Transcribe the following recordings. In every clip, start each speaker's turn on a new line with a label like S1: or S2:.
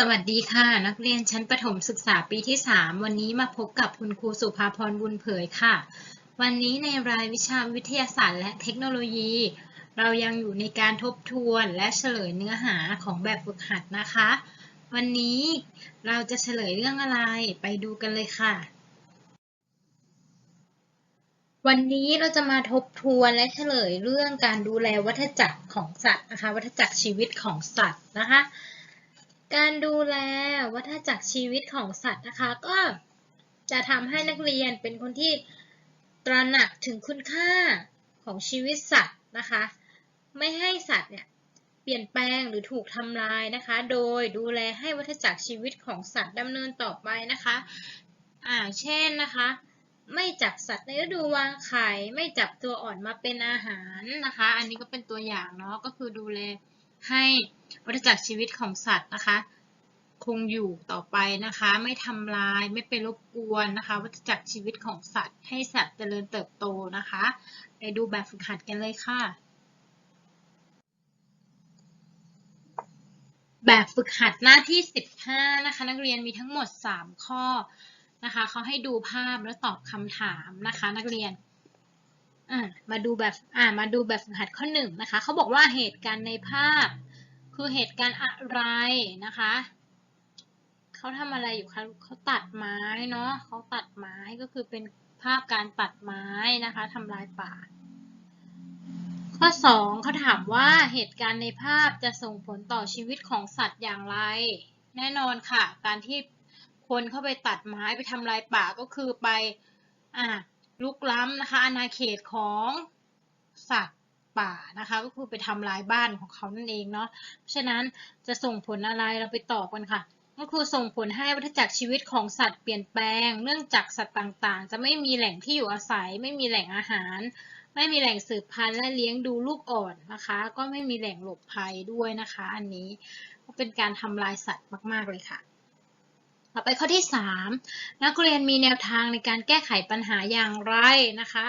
S1: สวัสดีค่ะ นักเรียนชั้นประถมศึกษาปีที่ 3 วันนี้มาพบกับคุณครูสุภาพรบุญเผยค่ะ วันนี้ในรายวิชาวิทยาศาสตร์และเทคโนโลยี เรายังอยู่ในการทบทวนและเฉลยเนื้อหาของแบบฝึกหัดนะคะ วันนี้เราจะเฉลยเรื่องอะไรไปดูกันเลยค่ะ วันนี้เราจะมาทบทวนและเฉลยเรื่องการดูแลวัฏจักรของสัตว์นะคะ วัฏจักรชีวิตของสัตว์นะคะ การดูแลวัฏจักรชีวิตของสัตว์นะคะ ก็จะทำให้นักเรียนเป็นคนที่ตระหนักถึงคุณค่าของชีวิตสัตว์นะคะ ไม่ให้สัตว์เนี่ยเปลี่ยนแปลงหรือถูกทำลายนะคะ โดยดูแลให้วัฏจักรชีวิตของสัตว์ดำเนินต่อไปนะคะอ่าเช่นนะคะ ไม่จับสัตว์ในฤดูวางไข่ไม่จับตัวอ่อนมาเป็นอาหารนะคะ อันนี้ก็เป็นตัวอย่างเนาะก็คือดูแล ให้วัฏจักรชีวิตของสัตว์นะคะ คงอยู่ต่อไปนะคะ ไม่ทำลายไม่ไปรบกวนนะคะวัฏจักรชีวิตของสัตว์ ให้สัตว์เจริญเติบโตนะคะ ไปดูแบบฝึกหัดกันเลยค่ะ แบบฝึกหัดหน้าที่ 15 นะคะ นักเรียนมีทั้งหมด 3 ข้อนะคะเขาให้ดูภาพแล้วตอบคำถามนะคะ นักเรียนมาดูแบบมาดูแบบฝึกหัดข้อหนึ่งนะคะเขาบอกว่าเหตุการณ์ในภาพ คือเหตุการณ์อะไรนะคะเขาทำอะไรอยู่คะเขาตัดไม้เนาะเขาตัดไม้ก็คือเป็นภาพการตัดไม้นะคะทำลายป่า ข้อ2เขาถามว่าเหตุการณ์ในภาพจะส่งผลต่อชีวิตของสัตว์อย่างไร แน่นอนค่ะ การที่คนเข้าไปตัดไม้ไปทำลายป่าก็คือไปอ่าลุกล้ำนะคะอาณาเขตของสัตว์ ป่านะคะ ก็คือไปทำลายบ้านของเขานั่นเองเนาะเพราะฉะนั้นจะส่งผลอะไรเราไปตอบกันค่ะ ก็คือส่งผลให้วัฏจักรชีวิตของสัตว์เปลี่ยนแปลง เนื่องจากสัตว์ต่างๆ จะไม่มีแหล่งที่อยู่อาศัย ไม่มีแหล่งอาหาร ไม่มีแหล่งสืบพันธุ์และเลี้ยงดูลูกอ่อนนะคะ ก็ไม่มีแหล่งหลบภัยด้วยนะคะ อันนี้ก็เป็นการทำลายสัตว์มาก ๆเลยค่ะต่อไปข้อที่ 3 นักเรียนมีแนวทางในการแก้ไขปัญหาอย่างไรนะคะ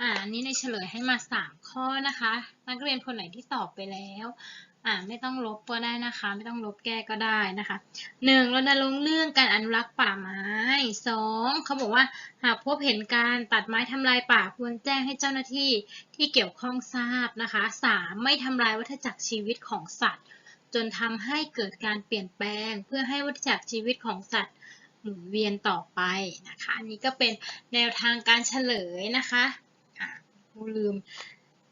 S1: อ่าอันนี้ในเฉลยให้มา 3 ข้อนะคะ นักเรียนคนไหนที่ตอบไปแล้วอ่าไม่ต้องลบก็ได้นะคะ ไม่ต้องลบแก้ก็ได้นะคะหนึ่งรณรงค์เรื่องการอนุรักษ์ป่าไม้สองเขาบอกว่าหากพบเห็นการตัดไม้ทำลายป่าควรแจ้งให้เจ้าหน้าที่ที่เกี่ยวข้องทราบนะคะสามไม่ทำลายวัฏจักรชีวิตของสัตว์ จนทำให้เกิดการเปลี่ยนแปลง เพื่อให้วัฏจักรชีวิตของสัตว์หมุนเวียนต่อไปนะคะอันนี้ก็เป็นแนวทางการเฉลยนะคะ กูลืม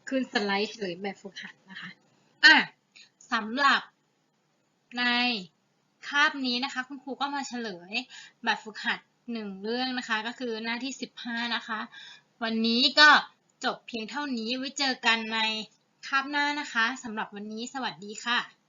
S1: ขึ้นสไลด์เฉลยแบบฝึกหัดนะคะอะสำหรับในคาบนี้นะคะ คุณครูก็มาเฉลยแบบฝึกหัดหนึ่งเรื่องนะคะ ก็คือหน้าที่ 15 นะคะ วันนี้ก็จบเพียงเท่านี้ไว้เจอกันในคาบหน้านะคะสำหรับวันนี้สวัสดีค่ะ